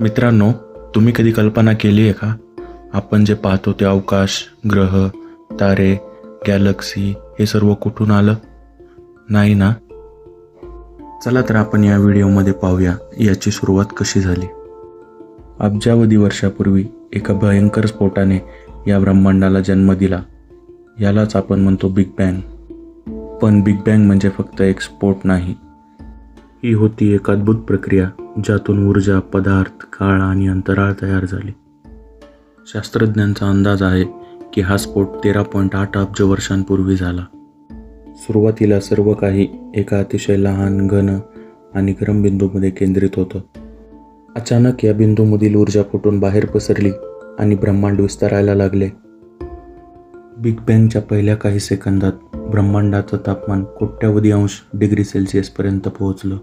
मित्रांनो तुम्ही कधी कल्पना केली आहे का? आपण जे पाहतो ते अवकाश ग्रह तारे गॅलक्सी हे सर्व कुठून आलं? नाही ना? चला तर आपण या व्हिडिओमध्ये पाहूया याची सुरुवात कशी झाली. अब्जावधी वर्षापूर्वी एका भयंकर स्फोटाने या ब्रह्मांडाला जन्म दिला. यालाच आपण म्हणतो बिग बँग. पण बिग बँग म्हणजे फक्त एक स्फोट नाही. ही होती एक अद्भुत प्रक्रिया. ज्यातून ऊर्जा पदार्थ काळ आणि अंतराळ तयार झाले. शास्त्रज्ञांचा अंदाज आहे की हा स्फोट तेरा पॉईंट आठ अब्ज वर्षांपूर्वी झाला. सुरुवातीला सर्व काही एका अतिशय लहान घन आणि गरम बिंदूमध्ये केंद्रित होतं. अचानक या बिंदूमधील ऊर्जा फुटून बाहेर पसरली आणि ब्रह्मांड विस्तारायला लागले. बिग बँगच्या पहिल्या काही सेकंदात ब्रह्मांडाचं तापमान कोट्यावधी अंश डिग्री सेल्सिअसपर्यंत पोहोचलं.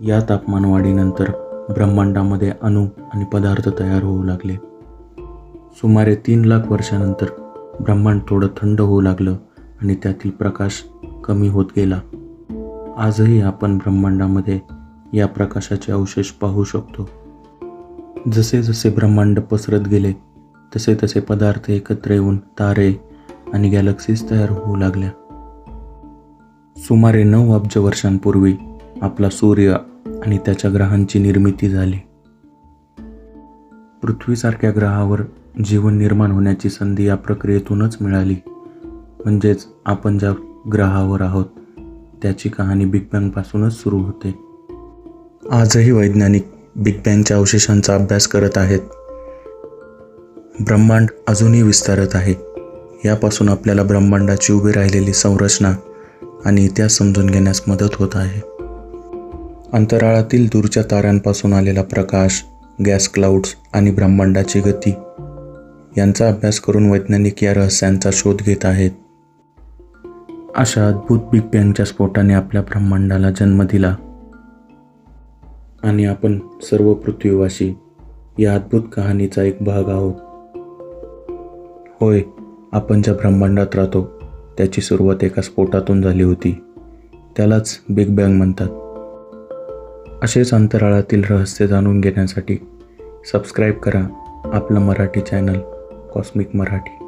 या तापमानवाढीनंतर ब्रह्मांडामध्ये अणू आणि पदार्थ तयार होऊ लागले. सुमारे तीन लाख वर्षानंतर ब्रह्मांड थोडं थंड होऊ लागलं आणि त्यातील प्रकाश कमी होत गेला. आजही आपण ब्रह्मांडामध्ये या प्रकाशाचे अवशेष पाहू शकतो. जसे जसे ब्रह्मांड पसरत गेले तसे तसे पदार्थ एकत्र येऊन तारे आणि गॅलक्सीज तयार होऊ लागल्या. सुमारे नऊ अब्ज वर्षांपूर्वी आपला सूर्य आणि त्याच्या ग्रहांची निर्मिती झाली. पृथ्वीसारख्या ग्रहावर जीवन निर्माण होण्याची संधी या प्रक्रियेतूनच मिळाली. म्हणजेच आपण ज्या ग्रहावर आहोत त्याची कहाणी बिग बँगपासूनच सुरू होते. आजही वैज्ञानिक बिग बँगच्या अवशेषांचा अभ्यास करत आहेत. ब्रह्मांड अजूनही विस्तारत आहे. यापासून आपल्याला ब्रह्मांडाची उभी राहिलेली संरचना आणि इतिहास समजून घेण्यास मदत होत आहे. अंतराळातील दूरच्या ताऱ्यांपासून आलेला प्रकाश गॅस क्लाउड्स आणि ब्रह्मांडाची गती. यांचा अभ्यास करून वैज्ञानिक या रहस्यांचा शोध घेत आहेत. अशा अद्भुत बिग बँगच्या स्फोटाने आपल्या ब्रह्मांडाला जन्म दिला. आणि आपण सर्व पृथ्वीवासी या अद्भुत कहाणीचा एक भाग आहोत. होय आपण ज्या ब्रह्मांडात राहतो त्याची सुरुवात एका स्फोटातून झाली होती. त्यालाच बिग बँग म्हणतात. असेच अंतराळातील रहस्य जाणून घेण्यासाठी सबस्क्राईब करा आपलं मराठी चॅनल कॉस्मिक मराठी.